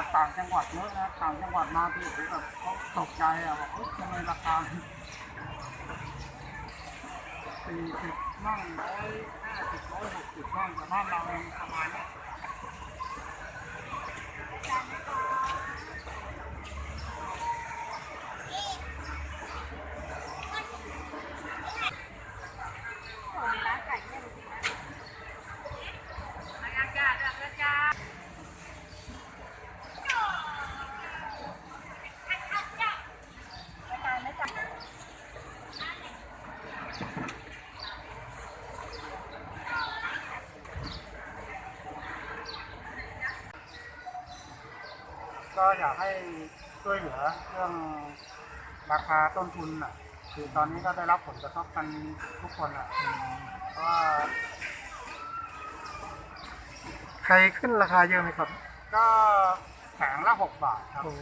ว่าต่างจังหวัดเยอะนะต่างจังหวัดมาที่แบบเขาตกใจอะบอกเฮ้ยทำไมราคาสี่สิบบ้างร้อยห้าสิบร้อยหกสิบบ้างแต่บ้านเราประมาณเนี้ย ก็อยากให้ช่วยเหลือเรื่องราคาต้นทุนอะ คือตอนนี้ก็ได้รับผลกระทบกันทุกคนอะเพราะว่าใครขึ้นราคาเยอะไหมครับ ก็แผงละหกบาทครับ โอ้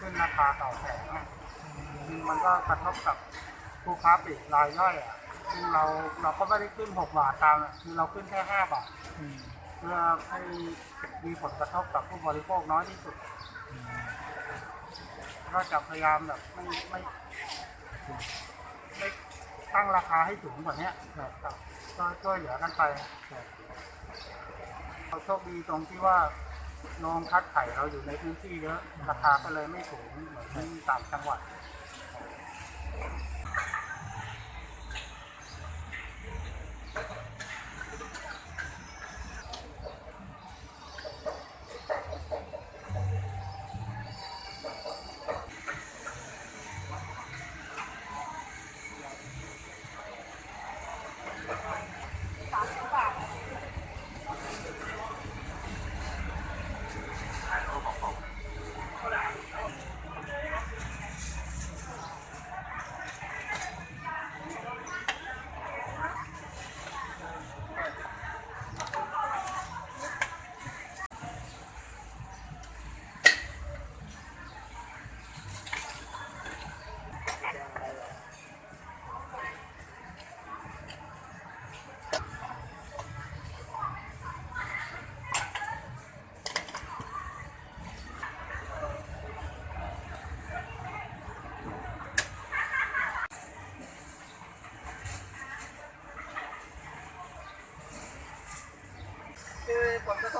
ขึ้นราคาต่อแผงอะมันก็กระทบกับผู้ค้าปลีกรายย่อยอะซึ่งเราเราก็ไม่ได้ขึ้นหกบาทตามอะคือเราขึ้นแค่ห้าบาท อืม เพื่อให้มีผลกระทบกับผู้บริโภคน้อยที่สุด ก็จะพยายามแบบไม่ไม่ไม่ตั้งราคาให้สูงกว่านี้ครับก็ช่วยเหลือกันไปเราโชคดีตรงที่ว่าโรงคัดไข่เราอยู่ในพื้นที่เยอะ ราคาก็เลยไม่สูงเหมือนที่ต่างจังหวัด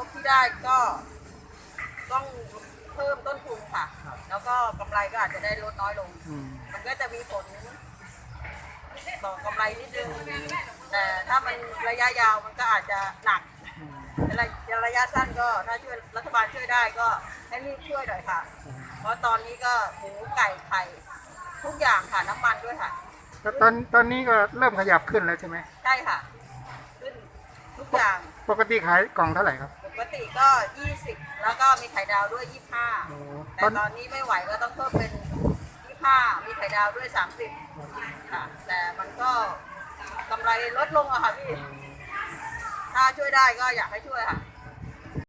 กระทบที่ได้ก็ต้องเพิ่มต้นทุนค่ะ แล้วก็กำไรก็อาจจะได้ลดน้อยลง อืม มันก็จะมีผลต่อกำไรนิดนึง แต่ถ้ามันระยะยาวมันก็อาจจะหนักอืมแต่ระระยะสั้นก็ถ้าช่วยรัฐบาลช่วยได้ก็ให้รีบช่วยหน่อยค่ะ เพราะตอนนี้ก็หมูไก่ไข่ทุกอย่างค่ะน้ำมันด้วยค่ะ แล้วตอนตอนนี้ก็เริ่มขยับขึ้นแล้วใช่ไหม ใช่ค่ะ ขึ้นทุกอย่างปกติขายกล่องเท่าไหร่ครับป กติก็ 20 แล้วก็มีไข่ดาวด้วย 25โอ้แต่ตอนตอนนี้ไม่ไหวก็ต้องเพิ่มเป็น 25 มีไข่ดาวด้วย 30 ค่ะ แต่มันก็กำไรลดลงอะค่ะพี่ ถ้าช่วยได้ก็อยากให้ช่วยค่ะ